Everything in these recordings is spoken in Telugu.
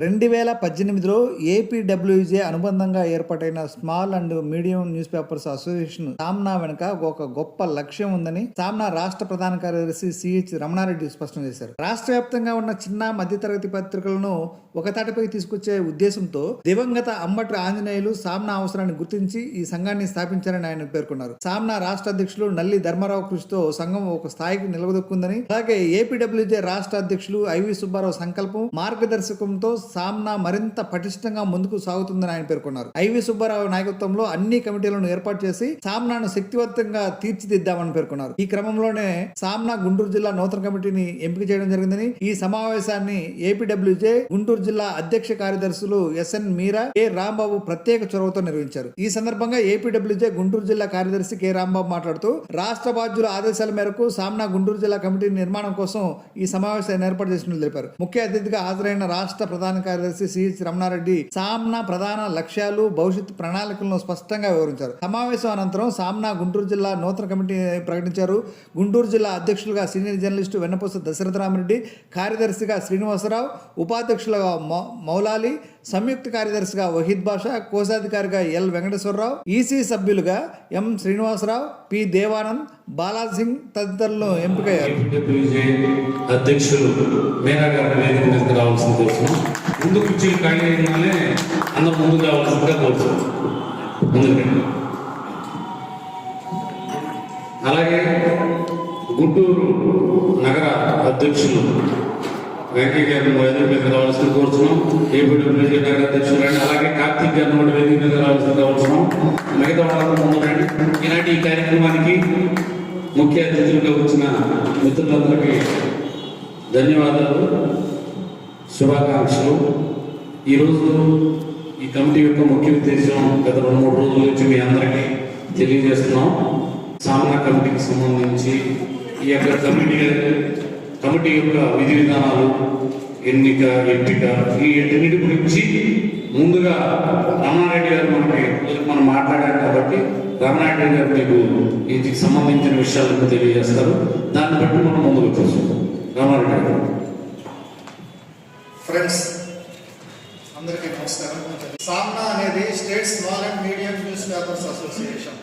రెండు వేల పద్దెనిమిదిలో ఏపీడబ్ల్యూజే అనుబంధంగా ఏర్పాటైన small and medium news papers association Samna వెనుక ఒక గొప్ప లక్ష్యం ఉందని సామ్నా రాష్ట్ర ప్రధాన కార్యదర్శి సిహెచ్ రమణారెడ్డి స్పష్టం చేశారు. రాష్ట్ర వ్యాప్తంగా ఉన్న చిన్న మధ్యతరగతి పత్రికలను ఒక తాటిపై తీసుకొచ్చే ఉద్దేశంతో దివంగత అంబటి ఆంజనేయులు సామ్నా అవసరాన్ని గుర్తించి ఈ సంఘాన్ని స్థాపించారని ఆయన పేర్కొన్నారు. సామ్నా రాష్ట్ర అధ్యక్షులు నల్లి ధర్మారావు కృషితో సంఘం ఒక స్థాయికి నిలవదొక్కుందని అలాగే ఏపీడబ్ల్యూజే రాష్ట్ర అధ్యక్షులు ఐవి సుబ్బారావు సంకల్పం మార్గదర్శకంతో సామ్నా మరింత పటిష్టంగా ముందుకు సాగుతుందని ఆయన పేర్కొన్నారు. ఐవి సుబ్బారావు నాయకత్వంలో అన్ని కమిటీలను ఏర్పాటు చేసి సామ్నాను శక్తివంతంగా తీర్చిదిద్దామని పేర్కొన్నారు. ఈ క్రమంలోనే సామ్నా గుంటూరు జిల్లా నూతన కమిటీని ఎంపిక చేయడం జరిగిందని ఈ సమావేశాన్ని ఏపీడబ్ల్యూజే గుంటూరు జిల్లా అధ్యక్ష కార్యదర్శులు ఎస్ఎన్ మీరా కె రాంబాబు ప్రత్యేక చొరవతో నిర్వహించారు. ఈ సందర్భంగా ఏపీడబ్ల్యూజే గుంటూరు జిల్లా కార్యదర్శి కె రాంబాబు మాట్లాడుతూ రాష్ట్ర బాధ్యుల ఆదేశాల మేరకు సామ్నా గుంటూరు జిల్లా కమిటీ నిర్మాణం కోసం ఈ సమావేశాన్ని ఏర్పాటు చేసినట్లు తెలిపారు. ముఖ్య అతిథిగా హాజరైన రాష్ట్ర ప్రధాన కార్యదర్శి సిహెచ్ రమణారెడ్డి సామ్నా ప్రధాన లక్ష్యాలు భవిష్యత్ ప్రణాళికలను స్పష్టంగా వివరించారు. సమావేశం అనంతరం సామ్నా గుంటూరు జిల్లా నూతన కమిటీ ప్రకటించారు. గుంటూరు జిల్లా అధ్యక్షులుగా సీనియర్ జర్నలిస్టు వెన్నపూస దశరథరామరెడ్డి కార్యదర్శిగా శ్రీనివాసరావు ఉపాధ్యక్షులుగా మౌలాలి సంయుక్త కార్యదర్శిగా వహీద్ బాషా కోశాధికారిగా ఎల్ వెంకటేశ్వరరావు ఈసీ సభ్యులుగా ఎం శ్రీనివాసరావు పి దేవానంద్ బాలాజీ సింగ్ తదితరులు ఎంపికయ్యారు. అధ్యక్షులు మేరా రావాల్సింది ముందు కుర్చీలు ఖాళీ అయినానే అందరూ ముందుకు రావాల్సిందిగా కోరుతున్నాం అలాగే గుంటూరు నగర అధ్యక్షులు వెంకయ్య గారిని వేదిక మీద రావాల్సింది కోరుతున్నాం. ఏపీడబ్ల్యూజీ నగర అధ్యక్షులు అండి అలాగే కార్తీక్ గారిని కూడా వేదిక మీద రావాల్సింది కోరుతున్నాం. మిగతా వాళ్ళందరూ ముందు రండి. ఈనాటి ఈ కార్యక్రమానికి ముఖ్య అతిథులుగా వచ్చిన మిత్రులందరికీ ధన్యవాదాలు. శుభాకాంక్షలు. ఈరోజు ఈ కమిటీ యొక్క ముఖ్య ఉద్దేశం గత రెండు మూడు రోజుల నుంచి మీ అందరికీ తెలియజేస్తున్నాం. సామనా కమిటీకి సంబంధించి ఈ యొక్క కమిటీ కమిటీ యొక్క విధి విధానాలు ఎన్నిక ఎంపిక ఈ ఎన్నిటి గురించి ముందుగా రమణారెడ్డి గారు మనకి మనం మాట్లాడారు కాబట్టి రమణారెడ్డి గారు మీకు వీటికి సంబంధించిన విషయాలను తెలియజేస్తారు. దాన్ని బట్టి మనం ముందుకు చూస్తాం రమణారెడ్డి గారు. ఫ్రెండ్స్ అందరికీ నమస్కారం. సామ్నా అనేది state small and medium news papers association.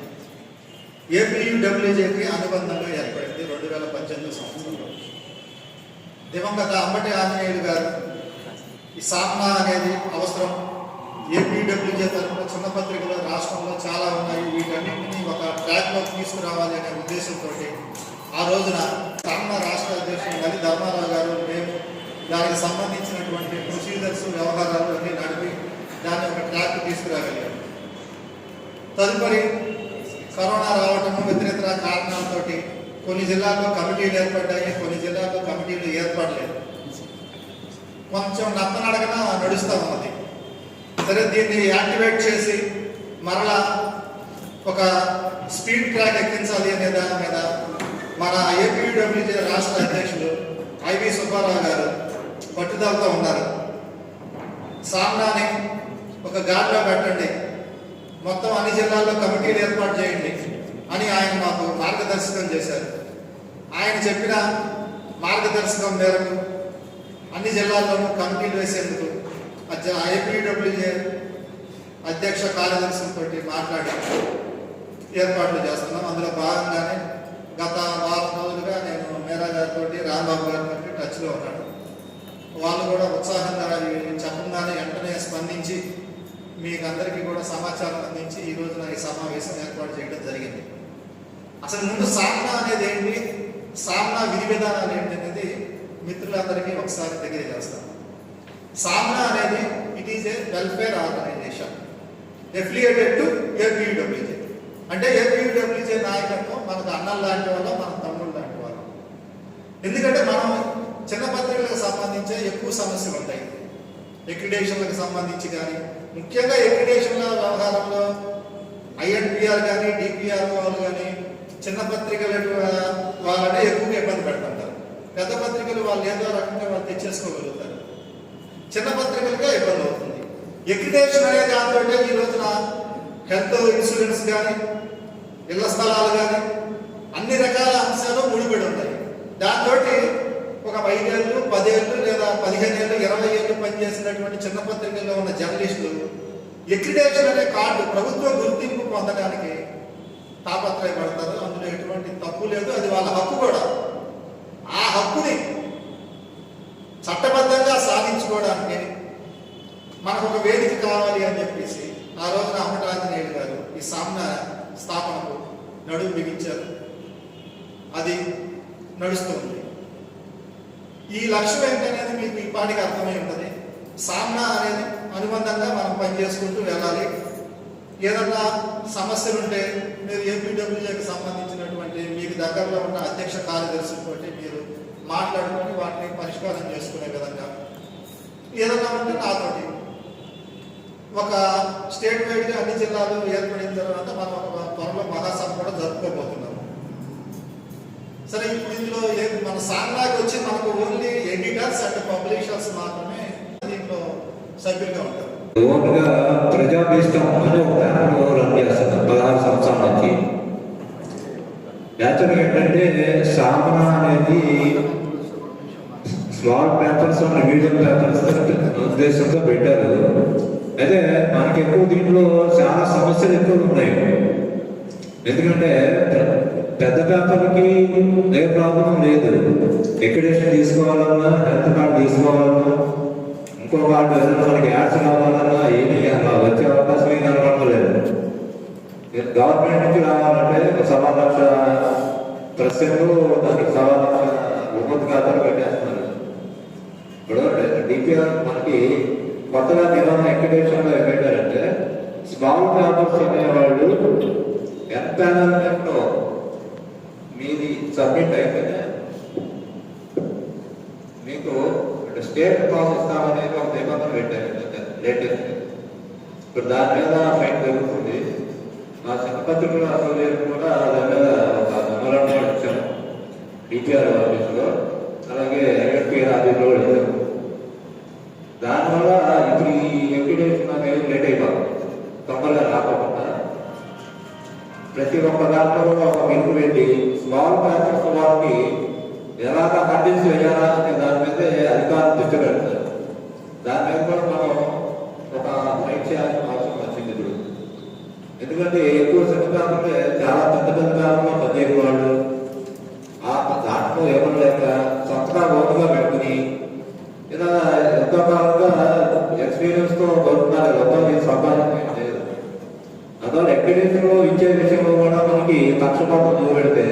ఏపీయూడబ్ల్యూజేకి అనుబంధంగా ఏర్పడింది రెండు వేల పద్దెనిమిది సంవత్సరంలో. దివంగత అంబటి ఆంజనేయులు గారు ఈ సామ్నా అనేది అవసరం. ఏపీడబ్ల్యూజే తరఫున చిన్న పత్రికలు రాష్ట్రంలో చాలా ఉన్నాయి. వీటన్నింటినీ ఒక ట్రాక్లోకి తీసుకురావాలి అనే ఉద్దేశంతో ఆ రోజున సామ్నా రాష్ట్ర అధ్యక్షుడు నలి ధర్మారావు గారు మేము దానికి సంబంధించినటువంటి ప్రొసీజర్స్ వ్యవహారాలు అన్నీ నడిపి దాన్ని ఒక ట్రాక్ తీసుకురాగలిగారు తదుపరి కరోనా రావటము ఇతరితర కారణాలతోటి కొన్ని జిల్లాల్లో కమిటీలు ఏర్పడ్డాయి కొన్ని జిల్లాల్లో కమిటీలు ఏర్పడలేదు. కొంచెం నత్తనడగన నడుస్తూ ఉన్నది. సరే దీన్ని యాక్టివేట్ చేసి మరలా ఒక స్పీడ్ ట్రాక్ ఎక్కించాలి అనే దాని మీద మన ఏపీడబ్ల్యూజే రాష్ట్ర అధ్యక్షులు ఐవి సుబ్బారావు గారు పట్టుదలతో ఉన్నారు. సామ్నాని ఒక గాడిలో పెట్టండి. మొత్తం అన్ని జిల్లాల్లో కమిటీలు ఏర్పాటు చేయండి అని ఆయన మాకు మార్గదర్శకం చేశారు. ఆయన చెప్పిన మార్గదర్శకం మేరకు అన్ని జిల్లాల్లోనూ కమిటీలు వేసేందుకు ఏపీడబ్ల్యూజే అధ్యక్ష కార్యదర్శులతో మాట్లాడి ఏర్పాట్లు చేస్తున్నాం. అందులో భాగంగానే గత వారం రోజులుగా నేను మేరా గారితో రాంబాబు గారితో టచ్లో ఉన్నాను. వాళ్ళు కూడా ఉత్సాహంగా చెప్పగానే వెంటనే స్పందించి మీకు అందరికీ కూడా సమాచారం అందించి ఈ రోజున ఈ సమావేశం ఏర్పాటు చేయడం జరిగింది. అసలు ముందు సాధన అనేది ఏంటి? సాధన విధి విధానాలు ఏంటి అనేది మిత్రులందరికీ ఒకసారి తెలియజేస్తాను. సాధన అనేది it is a welfare organization affiliated to APWJ అంటే ఏపీడబ్ల్యూజే నాయకత్వం మనకు అన్నం లాంటి వాళ్ళ మన తమ్ముడు లాంటి వాళ్ళు. ఎందుకంటే మనం చిన్న పత్రికలకు సంబంధించి ఎక్కువ సమస్యలు ఉంటాయి. ఎక్రిడేషన్లకు సంబంధించి కానీ ముఖ్యంగా ఎక్రిడేషన్ల వ్యవహారంలో ఐఎన్పిఆర్ కానీ డిపిఆర్ వాళ్ళు కానీ చిన్న పత్రికల వాళ్ళనే ఎక్కువగా ఇబ్బంది పెడుతుంటారు. పెద్ద పత్రికలు వాళ్ళు ఏదో రకంగా వాళ్ళు తెచ్చేసుకోగలుగుతారు. చిన్న పత్రికలుగా ఇబ్బంది అవుతుంది. ఎక్రిడేషన్ అనే దాంతో ఈ రోజున హెల్త్ ఇన్సూరెన్స్ కానీ ఇళ్ళ స్థలాలు కానీ అన్ని రకాల అంశాలు ముడిపడి ఉంటాయి దాంతో ఒక ఐదేళ్ళు పదేళ్ళు లేదా పదిహేను ఏళ్ళు ఇరవై ఏళ్ళు పనిచేసినటువంటి చిన్న పత్రికల్లో ఉన్న జర్నలిస్టులు ఎక్రిడేషన్ అనే కార్డు ప్రభుత్వ గుర్తింపు పొందడానికి తాపత్రయపడతారు. అందులో ఎటువంటి తప్పు లేదు. అది వాళ్ళ హక్కు కూడా ఆ హక్కుని చట్టబద్ధంగా సాధించుకోవడానికి మనకు ఒక వేదిక కావాలి అని చెప్పేసి ఆ రోజున అమ్మటాంజనేయులు గారు ఈ సామ్న స్థాపనకు నడుము బిగించారు అది నడుస్తుంది ఈ లక్ష్యం ఏంటనేది మీకు ఈ పాటికి అర్థమై ఉంటుంది. సామ్న అనేది అనుబంధంగా మనం పనిచేసుకుంటూ వెళ్ళాలి. ఏదన్నా సమస్యలు ఉంటే మీరు ఏపీడబ్ల్యూఏకి సంబంధించినటువంటి మీకు దగ్గరలో ఉన్న అధ్యక్ష కార్యదర్శులతోటి మీరు మాట్లాడుకొని వాటిని పరిష్కారం చేసుకునే విధంగా. ఏదన్నా ఉంటే నాతోటి. ఒక స్టేట్ వైడ్గా అన్ని జిల్లాలు ఏర్పడిన తర్వాత మనం ఒక త్వరలో మహాసభ కూడా జరుపుకోబోతున్నాం సరే ఇప్పుడు ఇందులో వచ్చి మనకు ఓన్లీ ఎడిటర్స్ అండ్ పబ్లిషర్స్ మాత్రమే దీంట్లో సభ్యులుగా ఉంటారు. ఓన్గా ప్రజాభీష్టం అనే ఒక ప్లాన్ రన్ చేస్తున్నాం పదహారు సంవత్సరాల నుంచి. యాక్చువల్గా ఏంటంటే సామన అనేది small papers and medium papers ఉద్దేశంతో పెట్టారు. అయితే మనకి ఎక్కువ దీంట్లో చాలా సమస్యలు ఎక్కువ ఉన్నాయి. ఎందుకంటే పెద్ద పేపర్కి ఏ ప్రాబ్లం లేదు. ఎక్రిడేషన్ తీసుకోవాలన్నా హెల్త్ కార్డు తీసుకోవాలన్నా ఇంకో కార్డు ఏదైనా మనకి యాడ్స్ కావాలన్నా ఏమీ అలా వచ్చే అవకాశం ఏం కనపడలేదు గవర్నమెంట్ నుంచి రావాలంటే ఒక సవా లక్ష ప్రశ్నలు దానికి సవా లక్ష ఉపతి ఖాతాలు పెట్టేస్తున్నారు. ఇప్పుడు డిపిఆర్ మనకి కొత్తగా నిర్వహణ ఎక్విడేషన్లో పెట్టారంటే స్మాల్ పేపర్స్ అనేవాళ్ళు ఎంత లో మీది సబ్మిట్ అయితేనే మీకు అంటే స్టేట్ పాస్ ఇస్తామనేది ఒక నిబంధన పెట్టారు లేటెస్ట్ ఇప్పుడు దాని మీద ఫైన్ జరుగుతుంది. మా చిన్నపత్రికల అసోసియేషన్ కూడా దాని మీద ఒక మెమోరాండం ఇచ్చాము డిపిఆర్ ఆఫీసులో అలాగే ఎన్ఎస్పిఆర్ ఆఫీసులో కూడా ఇచ్చాము దానివల్ల ఇప్పుడు ఈ ఎక్విడేషన్ అనేది లేట్ అయిపోతుంది. తొందరగా రాకపోతే. ప్రతి ఒక్క దాంట్లో కూడా ఒక మెరుగు పెట్టి స్మాల్ ప్యాకెట్స్ వాళ్ళకి ఎలాగ కండిన్స్ వేయాలా అనే దాని మీద అధికారులు దృష్టి పెడతారు. దాని మీద కూడా మనం ఒక ఫైట్ చేయాల్సిన అవసరం వచ్చింది ఇప్పుడు. ఎందుకంటే ఎక్కువ చిన్న చాలా పెద్ద పెద్ద కాలంలో పదిహేను వాళ్ళు ఆ దాంట్లో ఎవరు లేక సొంతగా ఓటుగా పెట్టుకుని ఇలా ఎంతో కాలంగా ఎక్స్పీరియన్స్తో బతుకున్నారు ఎవరు సంపాదించడం లేదు అందువల్ల ఇచ్చే విషయంలో కూడా మనకి పక్షపాతం చూపెడితే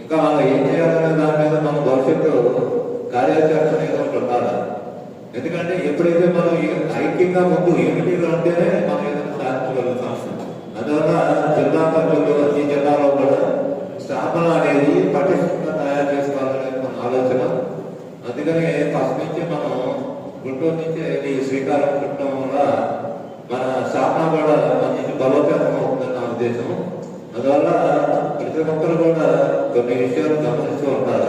ఇంకా మనం ఏం చేయాలనే దాని మీద మన భవిష్యత్తు కార్యాచరణ ఏదో ఒకటి ఉండాలి. ఎందుకంటే ఎప్పుడైతే మనం ఐక్యంగా ముందు యూనిటీగా ఉంటేనే మనం ఏదైనా సాధించగలుగుతాం అందువల్ల జిల్లా పరిధిలో ఈ జిల్లాలో కూడా స్థాపన అనేది పటిష్టంగా తయారు చేసుకోవాలనేది మన ఆలోచన అందుకని ఫస్ట్ నుంచి మనం గుంటూరు నుంచి ఈ శ్రీకారం చుట్టడం వల్ల మన స్థాపన కూడా మంచి బలోపేతం ఉద్దేశము. అందువల్ల ప్రతి ఒక్కరు కూడా కొన్ని విషయాలు గమనిస్తూ ఉంటారు.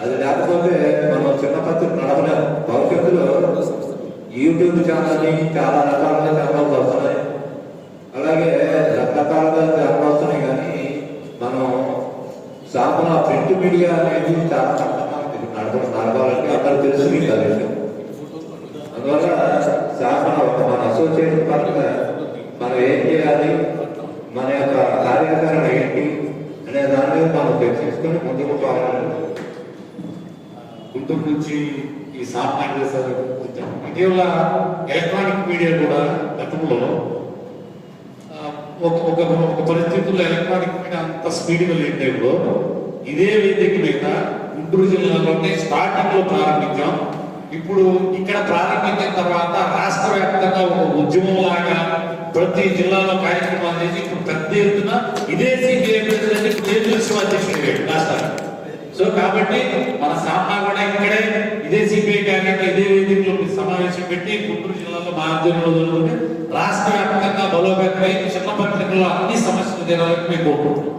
అది లేకపోతే మనం చిన్న పత్రిక నడపలేము భవిష్యత్తులో యూట్యూబ్ ఛానల్ని చాలా రకాలుగా ఛానల్స్ వస్తున్నాయి అలాగే రకరకాలుగా ఛానల్ వస్తున్నాయి కానీ మనం స్థాపన ప్రింట్ మీడియా అనేది చాలా కష్టంగా నడపడం నడపాలంటే అందరూ తెలుసు మీకు ఆ విషయం అందువల్ల శాసన ఒక మన అసోసియేషన్ పరంగా మనం ఏం చేయాలి మన యొక్క కార్యాచరణ ఏంటి అనే దాని మీద మనం చర్చించుకొని ముందుకు పోవాలని గుంటూరు నుంచి ఈ సార్ చేశారు ఇటీవల ఎలక్ట్రానిక్ మీడియా కూడా గతంలో ఒక ఒక ఒక పరిస్థితుల్లో ఎలక్ట్రానిక్ మీడియా అంత స్పీడ్గా లేని టైంలో ఇదే వేదిక మీద గుంటూరు జిల్లాలోనే స్టార్టింగ్లో ప్రారంభించాం. ఇప్పుడు ఇక్కడ ప్రారంభించిన తర్వాత రాష్ట్ర వ్యాప్తంగా ఒక ఉద్యమం లాగా ప్రతి జిల్లాలో కార్యక్రమాలు చేసి ఇప్పుడు పెద్ద ఎత్తున ఇదే సిపిఐ ప్రెసిడెంట్ ఇప్పుడు అధ్యక్షుడు అయ్యాడు సో కాబట్టి మన సామ్నా కూడా ఇక్కడే ఇదే సిపిఐ కార్యక్రమం ఇదే వేదికలో సమావేశం పెట్టి గుంటూరు జిల్లాలో మా ఆధ్వర్యంలో జరుగుతుంది రాష్ట్ర వ్యాప్తంగా బలోపేతమై చిన్న పత్రికల్లో అన్ని సమస్యలు తీరాలని మేము కోరుకుంటున్నాం.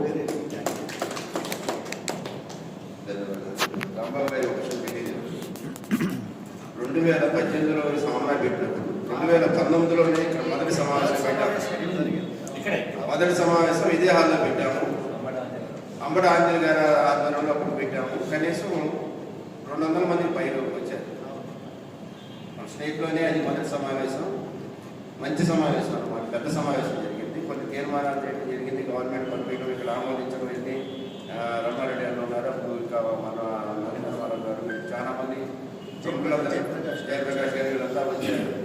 రెండు వేల పద్దెనిమిదిలో ఈ పెట్టినప్పుడు రెండు వేల పంతొమ్మిదిలోనే ఇక్కడ మొదటి సమావేశం పెట్టాము మొదటి సమావేశం ఇదే హాల్లో పెట్టాము. అంబటి ఆంజలి గారి ఆధ్వర్యంలో అప్పుడు పెట్టాము. కనీసం రెండు వందల మంది పైన వచ్చారు. మన స్టేట్లోనే అది మొదటి సమావేశం. మంచి సమావేశం అనమాట పెద్ద సమావేశం జరిగింది. కొన్ని తీర్మానాలు చేయడం జరిగింది. గవర్నమెంట్ పంపించడం ఇక్కడ ఆమోదించడం ఏంటి? రమారెడ్డి గారు ఉన్నారు. అప్పుడు ఇంకా మన నరేంద్రవరం గారు చాలా మంది ప్రముఖులందరూ జయప్రకాష్ గారు వీళ్ళంతా వచ్చారు.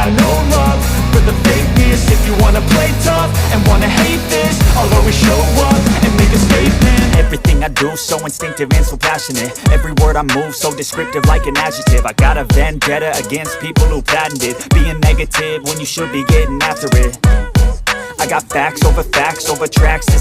so and so passionate. Every word I move so descriptive like an adjective. I got a vendetta against people who patented Being negative when you should be getting after it. I got facts over facts over tracks